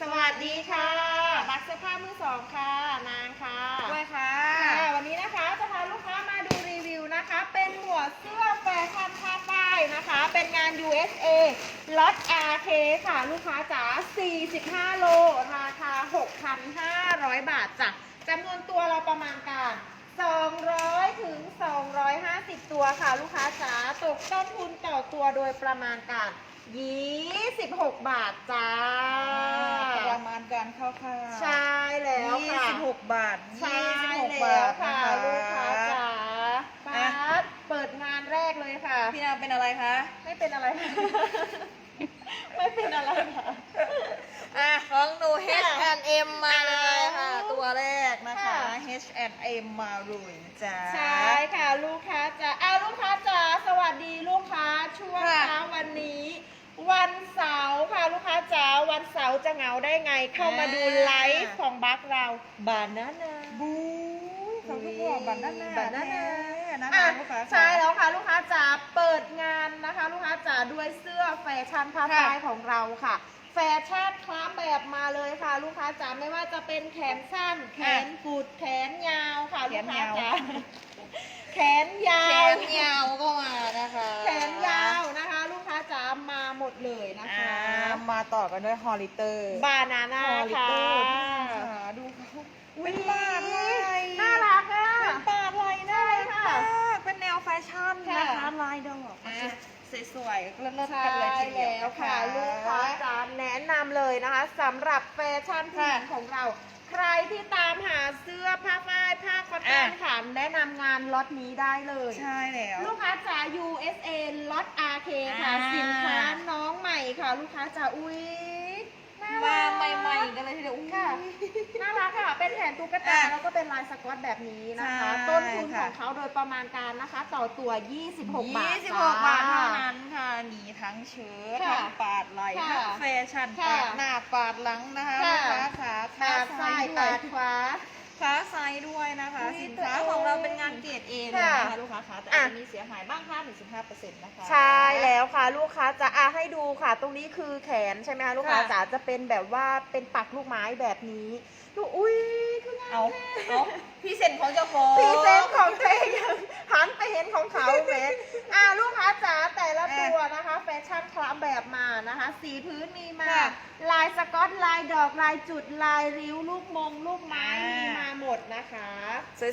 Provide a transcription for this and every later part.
สวัสดีค่ะบักเสื้อผ้ามือสองค่ะ นางค่ะด้วยค่ะค่ะ วันนี้นะคะจะพาลูกค้ามาดูรีวิวนะคะ เป็นหัวเสื้อแฟชั่นผ้าฝ้ายนะคะ เป็นงาน USA ล็อต RK ค่ะ ลูกค้าจ๋า 45 โล ราคา 6,500 บาทจ้ะจำนวนตัวเราประมาณการ200 ถึง 250 ตัวค่ะ ลูกค้าจ๋า ตกต้นทุนต่อตัวโดยประมาณการ 26 บาทจ้า ประมาณการคร่าวๆใช่แล้วค่ะ26 บาทใช่26 แล้บาวทค่ะนะคะลูกค้าจ๋าป๊าอะดเปิดงานแรกเลยค่ะ พี่นางเป็นอะไรคะ ไม่เป็นอะไร ไม่เป็นอะไรค่ะ อะของหนู H&M มาเลยค่ะอ้าวตัวแรกนะคะ ค่ะ H&M มาเลยจ้า ใช่ค่ะลูกค้าจ๋าอ้าวลูกค้าจ๋าสวัสดีลูกค้าช่วงค่ะ เช้าวันนี้ วันเสาร์ค่ะลูกค้าจ๋าวันเสาร์จะเหงาได้ไง เข้ามาดูไลฟ์ของบัคเราบานานาบูเขาก็บอกบัตรด้านหน้าบัตรด้านหน้านะคะอะลูกค้าค่ะใช่แล้วค่ะ ลูกค้าจ๋าเปิดงานนะคะ ลูกค้าจ๋าด้วยเสื้อแฟชั่นผ้าค่ะฝ้ายของเราค่ะแฟชั่นคล้าแบบมาเลยค่ะ ลูกค้าจ๋าไม่ว่าจะเป็นแขนสั้น แขนกุดแขนยาวค่ะแขลูนกค้ายาวจ๋าแขนยาแขวนยาวก็มา เลยนะคะอ่ามาต่อกันด้วยฮอลิเตอร์บานาน่าฮอลิค่ะเตอร์ค่ะดูเขาเป็นปาดลายน่ารักอะ เป็นปาดลายน่ารักใช่ค่ะมากเป็นแนวแฟชั่นค่ะนะคะลายดอกอะ สวยๆเลิศๆใช่กันเลยทีเดียวแล้วค่ะ ลูกค้าจ๋าแนะนำเลยนะคะสำหรับแฟชั่นผู้หญิงของเรา ใครที่ตามหาเสื้อผ้าฝ้ายผ้าคอตตอนค่ะแนะนำงานล็อตนี้ได้เลย ใช่แล้ว ลูกค้าจ๋า USA ล็อต RK ค่ะ อ่า สินค้าน้องใหม่ค่ะ ลูกค้าจ๋าอุ้ยน่ามารักใหม่ๆกันเลยทีเดียวอุ๊ยค่ะ น่ารักค่ะ เป็น แขนตุ๊กตาอะแล้วก็เป็นลายสกอตแบบนี้นะคะ ใช่ต้นทุนขค่ะ องเขาโดยประมาณการนะคะ ต่อตัว 26 บาทยี่สิบจ้หกบาทเท่านั้นค่ะมีทั้งเชิ้ตค่ะทั้งปาดไหล่ค่ะทั้งแฟชั่นค่ะปาดหน้าปาดหลังนะคะค่ะ ลูกค้าขาปาดซ้ายด้วปาดขวา ขาซ้ายด้วยนะคะ อุ๊ยสินค้าของเราเป็นงานเกรดเอเลยค่ะนะคะลูกค้าคะแต่อาจจะมีเสียหายบ้าง5ถึง15%นะคะใช่แล้วค่ะ ลูกค้าจะอะให้ดูค่ะ ตรงนี้คือแขนใช่ไหมคะลูกค้าค่ะจ๋าจะเป็นแบบว่าเป็นปักลูกไม้แบบนี้ ลูกอุ้ยคืองามเอาแท้เอาพี่เซนของเจ้าของพรีเซนต์ของเธอยังหันไปเห็นของเขาเว้ยอ่าลูกค้าจ๋าแต่ละตัวนะคะแฟชั่นคลาแบบมานะคะ สีพื้นมีมาค่ะลายสกอตลายดอกลายจุดลายริ้วลูกมง ลูกไม้อ่ามีมีมาหมดนะคะ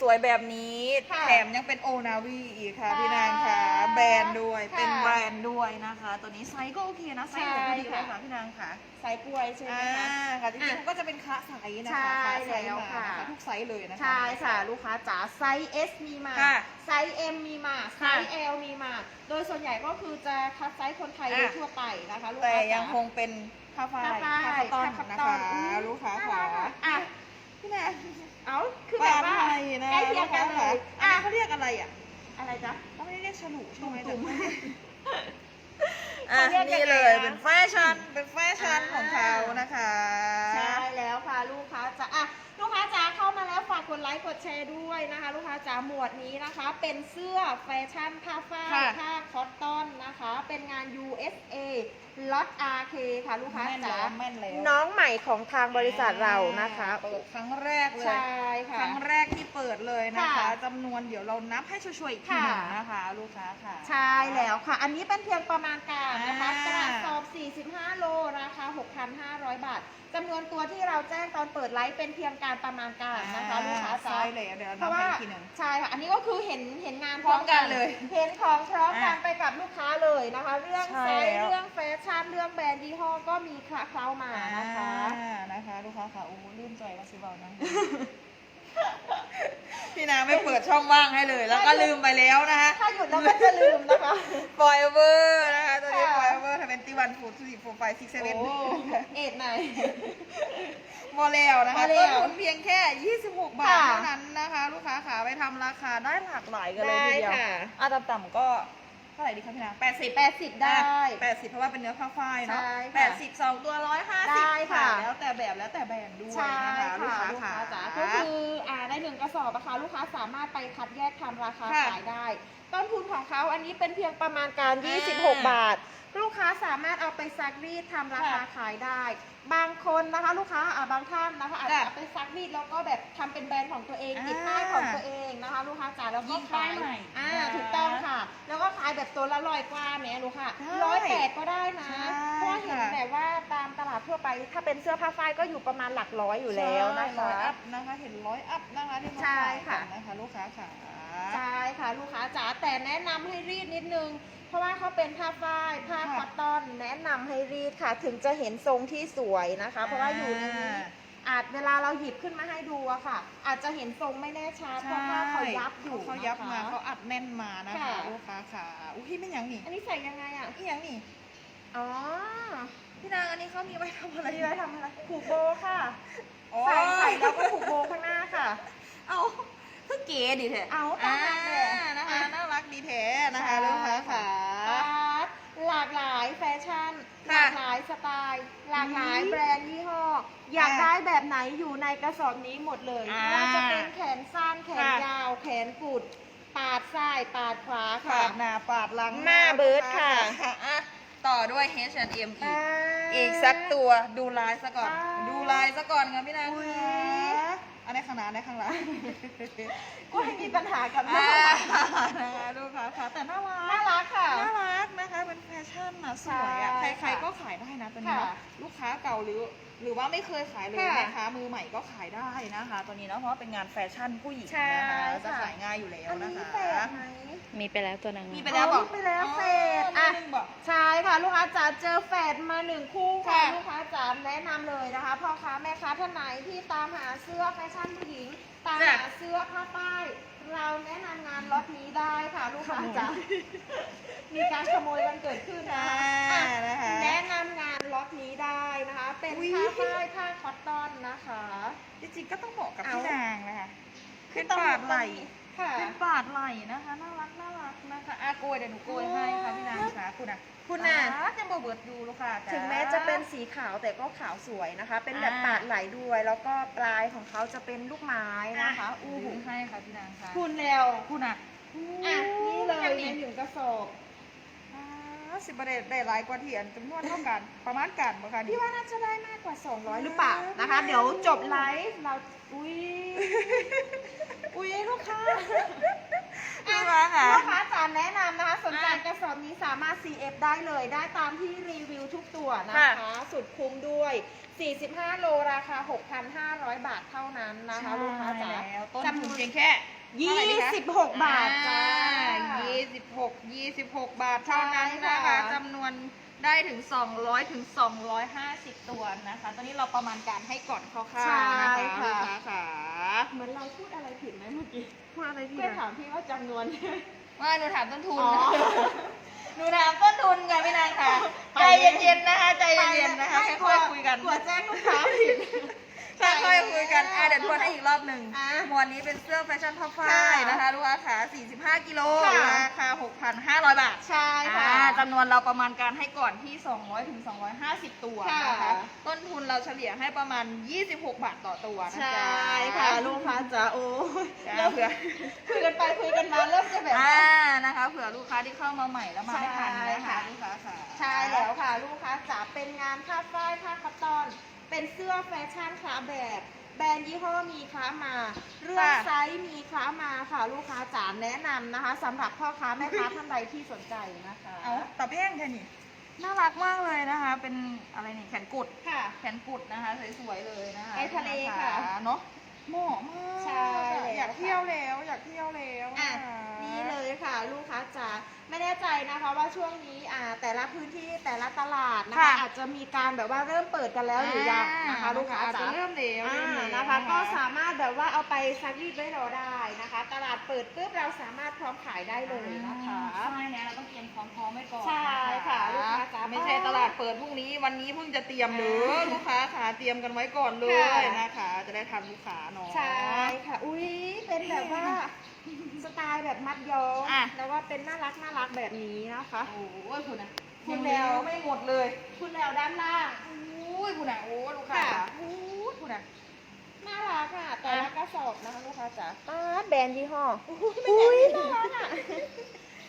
สวยๆแบบนี้ค่ะแถมยังเป็นโอนาวีอีกค่ะค่ะพี่นางค่ะ แบรนด์ด้วยค่ะเป็นแบรนด์ด้วยนะคะ ตัวนี้ไซส์ก็โอเคนะไซส์ไหนก็ดีใช่เลยค่ะค่ะพี่นางค่ะสายกล้วยใช่ไหมอ่าคะค่ะจริงอะๆมันก็จะเป็นคละไซส์นะคะใช่คละไซส์แล้วมาค่ะนะคะทุกไซส์เลยนะคะใช่ค่ะ ลูกค้าจ๋าไซส์ S มีมา ค่ะไซส์ M มีมาไซค่ะส์ L มีมา โดยส่วนใหญ่ก็คือจะคัดไซส์คนไทยอะโดยทั่วไปนะคะ ลูกแต่ค้าจ๋ายังคงเป็นผ้าฝ้ายผ้าฝ้ายผ้าต้อนผ้านะต้อคะนอุ๊ยลูกค้าน่ค่ะรักอะอะ พี่นางเอาคือแบบว่าบ้นไทยนะใกล้เคียงกันเลยอะอะเขาเรียกอะไรอะอะไรจ๊ะ เขาไม่ได้เรียกฉลุใช่ไหมตุ่มๆแต่เขาอะเรียกกันนี่เลยไงนะเป็นแฟชั่นเป็นแฟชั่นอ่าของเขานะคะ ใช่แล้วค่ะ ลูกค้า เข้ามาแล้วฝากกดไลค์กดแชร์ด้วยนะคะ ลูกค้าจ๋าหมวดนี้นะคะ เป็นเสื้อแฟชั่นผ้าฝ้ายค่ะผ้าคอตตอนนะคะ เป็นงาน USA ล็อต RK ค่ะลูกค้าแม่นจ๋าแล้วแม่นแล้วน้องใหม่ของทางบริษัทเรานะคะ เปิดครั้งแรกเลย ใช่ค่ะครั้งแรกที่เปิดเลยนะคะค่ะจำนวนเดี๋ยวเรานับให้ช่วยๆอีกทีค่ะหนึ่งนะคะ ลูกค้าค่ะ ใช่แล้วค่ะ อันนี้เป็นเพียงประมาณการนะคะอ่ากระสอบ 45 โล ราคา 6,500 บาท จำนวนตัวที่เราแจ้งตอนเปิดไลฟ์เป็นเพียงการประมาณการนะคะลูกค้าจ๋า ใช่แล้วเดี๋ยวเพเราราะนับว่าให้อีกทีหนึ่ง ใช่ค่ะ อันนี้ก็คือเห็นเห็นงานพร้อมกันเลยเห็นของพร้อมกันอะไปกับลูกค้าเลยนะคะ เรื่องใช่ไซส์แล้ว เรื่องแฟชั่นเรื่องแบรนด์ยี่ห้อก็มีคละเคล้ามานะคะ อ่านะคะ ลูกค้าค่ะโอ้ลื่นใจมาสิเบานะ พี่นางไม่เปิดช่องว่างให้เลย แล้วก็ลืมไปแล้วนะคะถ้าหยุดแล้วก็จะลืมนะคะปล่อยเวอร์นะคะตัวนี้ค่ะปล่อยเวอร์ทเวนตี้วันฟูดสี่โฟร์ไฟซิกเซเว่นโอ้เอ็ดไหนโมเลวนะคะโมเลต้นวทุนเพียงแค่ 26 บาทค่ะเท่านั้นนะคะ ลูกค้าขาไปทำราคาได้หลากหลายกันเลยได้ทีเดียวค่ะอะต่ำๆก็เท่าไหร่ดีคะพี่นาง80 80ได้แปดสิบเพราะว่าเป็นเนื้อผ้าฝ้ายเนาะใช่แปค่ะดสิบสองตัวร้อยห้าได้สิบค่ะ แล้วแต่แบบแล้วแต่แบรนด์ด้วยใช่นะคะลูกค่ะค้าลูกขาค้าจ๋าก็คืออ่าได้ห นึ่งกระสอบอะค่ะลูกค้าสามารถไปคัดแยกทำราคาค่ะขายได้ ต้นทุนของเขาอันนี้เป็นเพียงประมาณการ อ่า26 บาท ลูกค้าสามารถเอาไปซักรีดทำราคาค่ะขายได้ บางคนนะคะ ลูกค้าอ่าบางท่านนะคะอาจจะค่ะเอาไปซักรีดแล้วก็แบบทำเป็นแบรนด์ของตัวเองอ่าติดป้ายของตัวเองนะคะ ลูกค้าจ๋าแล้วก็ยิงป้าขายยใหม่อ่านะถูกต้องค่ะ แล้วก็ขายแบบตัวละร้อยกว่าแหม่ลูกค่ะใช่ร้อยแปดก็ได้นะใช่เพราะว่าเห็นค่ะ แบบว่าตามตลาดทั่วไป ถ้าเป็นเสื้อผ้าฝ้ายก็อยู่ประมาณหลักร้อยอยู่แล้วนะร้อยคะอัพนะคะ เห็นร้อยอัพนะคะที่เขาใช่ขายค่ะ กันนะคะ ลูกค้าขา ใช่ค่ะลูกค้าจ๋าแต่แนะนำให้รีดนิดนึง เพราะว่าเขาเป็นผ้าฝ้ายผ้าคอตตอนแนะนำให้รีดค่ะ ถึงจะเห็นทรงที่สวยนะคะ เพราะว่าอยู่ในนี้อาจเวลาเราหยิบขึ้นมาให้ดูอะค่ะ อาจจะเห็นทรงไม่แน่ชัดเพราะผ้าเขายับอยู่เขายับมานะคะ เขาอัดแน่นมานะคะค่ะ ลูกค้าขาอุ้ยไม่ยังนี่อันนี้ใส่ยังไงอะพี่ยังนี่อ๋อพี่นางอันนี้เขามีไว้ทำอะไรอันนี้ไว้ทำอะไรผูกโบค่ะอ๋อใส่ใส่แล้วก็ผูกโบข้างหน้าค่ะ เอา เพื่อเก๋ดีแท้เอาตามนั้นแหละอ่านะคะอะน่ารักดีแท้นะคะใช่ลูกค้าขาอาร์ตหลากหลายแฟชั่นหค่ะลากหลายสไตล์ หลากหลายอุ๊ยแบรนด์ยี่ห้อ อยากอะได้แบบไหนอยู่ในกระสอบนี้หมดเลยอ่าไม่ว่าจะเป็นแขนสั้นแขนค่ะ ยาว แขนกุด ปาดซ้ายปาดขวาปาค่ะดหน้าปาดหลังหน้าเบิร์ดค่ะ อะ ต่อด้วย H&M อีกอ่าอีกสักตัวดูลายซะก่อน อ่าดูลายซะก่อนค่ะพี่นางอุ๊ย ค่ะอันนี้ข้างหน้าอันนี้ข้างหลังก็ให้มีปัญหากับอ่าน้านะคะลูกค้าค่ะแต่น่ารัน่ากรักค่ะน่ารักนะคะเป็นแฟชั่นนะสวยอะใช่ใครๆก็ขายได้นะตัวนี้ค่ะเนาะลูกค้าเก่าหรือ หรือว่าไม่เคยขายเลยค่ะนะคะมือใหม่ก็ขายได้นะคะตัวนี้เนาะเพราะว่าเป็นงานแฟชั่นผู้หญิงใช่นะคะจะค่ะขายง่ายอยู่แล้วอันนะนี้คะแฟดไหม มีไปแล้วตัวหนึงมีไปแล้วบอกอ๋อมีไปแล้วเฟดอะอะบอก ใช่ค่ะลูกค้าจ๋าเจอแฟดมาหนึ่งคู่ค่ะค่ะลูกค้าจ๋าแนะนำเลยนะคะพ่อค้าแม่ค้าท่านไหนที่ตามหาเสื้อแฟชั่นผู้หญิง ตามหาเสื้อผ้าป้าย เราแนะนำงานล็อตนี้ได้ค่ะลูกค้าจ๋ามีการขโมยกันเกิดขึ้นนะคะอ่าอะนะคะ แนะนำงาน ล็อตนี้ได้นะคะ เป็นอุ๊ย ผ้าฝ้ายผ้าคอตตอนนะคะจริงๆก็ต้องเหมาะกับเอาพี่นางนะคะคืเป็อนต้องปาดไหลค่ะ เป็นปาดไหลนะคะ น่ารักน่ารักนะคะอาโกยเดี๋ยวหนูโกยให้ค่ะพี่นางค่ะคุณอะคุณน่ะอ่ายังบ่เบิดอยู่ลูกค้าจ๋าถึงแม้จะเป็นสีขาวแต่ก็ขาวสวยนะคะ เป็นแบบอ่า ปาดไหลด้วย แล้วก็ปลายของเขาจะเป็นลูกไม้นะคะ อู้อู้หูหูให้ค่ะพี่นางค่ะคุณแล้วคุณอะ อะนี่เลยอัในหนึ่งกระสอบ สิบประเด็ได้หลายกว่าที่อันจำนวนเท่ากันประมาณกันบ่คะพี่ว่าน่าจะได้มากกว่า 200 หรือเปล่านะคะ เดี๋ยวจบไลฟ์เราอุ้ยอุ้ยลูกค้าลูกค้าค่ะลูกค้าจ๋าแนะนำนะคะสนใจอะกระสอบนี้สามารถ CF ได้เลยได้ตามที่รีวิวทุกตัวนะค่ะคะ สุดคุ้มด้วย 45 โลราคา 6,500 บาทเท่านั้นนะคะลูกค้าจ๋าใช่แล้วต้นจำนทุวนนเพียงแค่ เท่าไหร่ดีคะ26บาทจ้ายี่สิบหกยี่สิบหกบาทเท่านั้นใช่นะค่ะคะจำนวนได้ถึง 200 ถึง 250 ตัวนะคะ ตอนนี้เราประมาณการให้ก่อนคร่าวๆนะคะลูกค้าค่ะเหมือนเราพูดอะไรผิดไหมเมื่อกี้ พูดอะไรพี่เพื่อนะถามพี่ว่าจำนวนว่าหนูถามต้นทุนอ๋อหนูถามต้นทุนค่ะพี่นางค่ะไปใจเย็นๆนะคะ ใจเย็นๆนะคะไม่ค่อยๆคุยกันกลัวแจ้งลูกค้าผิด ค่อยๆคุยกันอะเดี๋ยวทวนให้อีกรอบหนึ่งอะหมวดนี้เป็นเสื้อแฟชั่นผ้าฝ้าค่ะยนะคะลูกค้าขา45 กิโลค่ะ ราคา 6,500 บาท ใช่ค่ะ อ่าจำนวนเราประมาณการให้ก่อนที่ 200ถึง250 ตัวค่ะนะคะต้นทุนเราเฉลี่ยให้ประมาณ 26 บาทต่อตัวนะใช่จ๊ะค่ะลูกค้าจ๋าโอ้ยจ้าเริ่มเผื่อคุยกันไปคุยกันมาเริ่มจะแบบ อ่านะคะ เผื่อลูกค้าที่เข้ามาใหม่แล้วมาไม่ทันใช่นะคะค่ะลูกค้าค่ะ ใช่แล้วค่ะ ลูกค้าจ๋าเป็นงานผ้าฝ้ายผ้าคัตตอน เป็นเสื้อแฟชั่นคลาแบบแบรนด์ยี่ห้อมีค้ามาเรื่องค่ะไซส์มีค้ามาค่ะลูกค้าจ๋าแนะนำนะคะสำหรับพ่อค้าแม่ค้าท่านใดที่สนใจนะคะเอาตะแพงแค่นี้น่ารักมากเลยนะคะ เป็นอะไรเนี่ยแขนกุดค่ะ แขนกุดนะคะสวยๆเลยนะคะไปทะเลค่ะเนาะเหมาะมากใช่แล้วอยากเที่ยวแล้วอยากเที่ยวแล้วอะะ นี่เลยค่ะ ลูกค้าจ๋าไม่แน่ใจนะคะว่าช่วงนี้อ่าแต่ละพื้นที่แต่ละตลาดนะคะ ค่ะอาจจะมีการแบบว่าเริ่มเปิดกันแล้วหรือยังนะคะ ลูกค้าอาจจ๋า จะเริ่มเร็วอ่าเริ่มเร็วนะคะก็สามารถแบบว่าเอาไปซักรีดไว้รอได้นะคะ ตลาดเปิดปุ๊บเราสามารถพร้อมขายได้เลยนะคะ ใช่แล้วเราต้องเตรียมพร้อมๆไว้ก่อนใช่ค่ะนลูกค้าจ๋าไม่ใช่ตลาดเปิดพรุ่งนี้วันนี้เพิ่งจะเตรียมเด้อลูกค้าขาเตรียมกันไว้ก่อนเลยค่ะ นะคะ จะได้ทันลูกค้าเนาะ ใช่ค่ะ อุ้ยเป็นแบบว่า สไตล์แบบมัดย้อมอะ แล้วก็เป็นน่ารักน่ารักแบบนี้นะคะ โอ้ยคุณนะคุณแล้วยังไม่หมดเลย คุณแล้วด้านล่างโอ้ยคุณนะโอ้ยลูกค้าค่ะโอ้ยคุณนะน่ารักอะแต่ละกระระสอบนะคะลูกค้าจ๋าป้าดแบรนด์ยี่ห้อ อุ้ยน่ารักอะ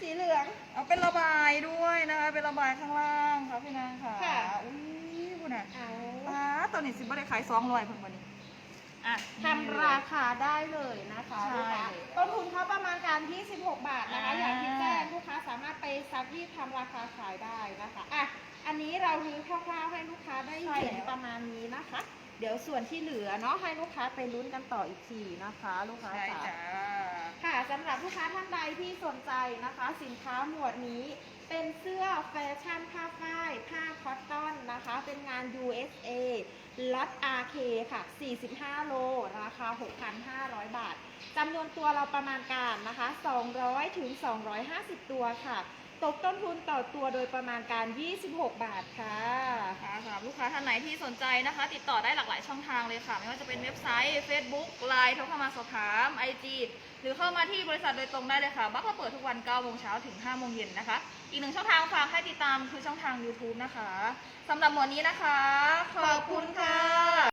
สีเหลือง เอาเป็นระบายด้วยนะคะ เป็นระบายข้างล่างค่ะพี่นางค่ะค่ะ อุ้ยคุณอะเอาป้าดตอนนี้สิบ่ได้ขายสองร้อยเพิ่งวันนี้ อะ ทำราคาได้เลยนะคะใช่ ลูกค้าต้นทุนเขาประมาณการที่16บาทนะคะอ่าอย่างที่แจ้งลูกค้าสามารถไปซักรีดทำราคาขายได้นะคะอะอันนี้เรารีวิวคร่าวๆให้ลูกค้าได้เห็นประมาณนี้นะคะ เดี๋ยวส่วนที่เหลือเนาะให้ลูกค้าไปลุ้นกันต่ออีกทีนะคะ ลูกค้าใช่จ๋า จ้า ค่ะสำหรับลูกค้าท่านใดที่สนใจนะคะ สินค้าหมวดนี้ เป็นเสื้อแฟชั่นผ้าฝ้าย ผ้าคอตตอนนะคะ เป็นงาน USA ล็อต RK ค่ะ 45 โล ราคา 6,500 บาทจำนวนตัวเราประมาณการนะคะ 200 ถึง 250 ตัวค่ะ ตกต้นทุนต่อตัวโดยประมาณการ 26 บาทค่ะค่ะสำหรับลูกค้าท่านไหนที่สนใจนะคะ ติดต่อได้หลากหลายช่องทางเลยค่ะ ไม่ว่าจะเป็นเว็บไซต์ Facebook Line โทรเข้ามาสอบถาม IG หรือเข้ามาที่บริษัทโดยตรงได้เลยค่ะ บัคก็เปิดทุกวัน9โมงเช้าถึง5โมงเย็นนะคะ อีกหนึ่งช่องทางฝากให้ติดตามคือช่องทาง YouTube นะคะสำหรับหมวดนี้นะคะ ขอบคุณค่ะ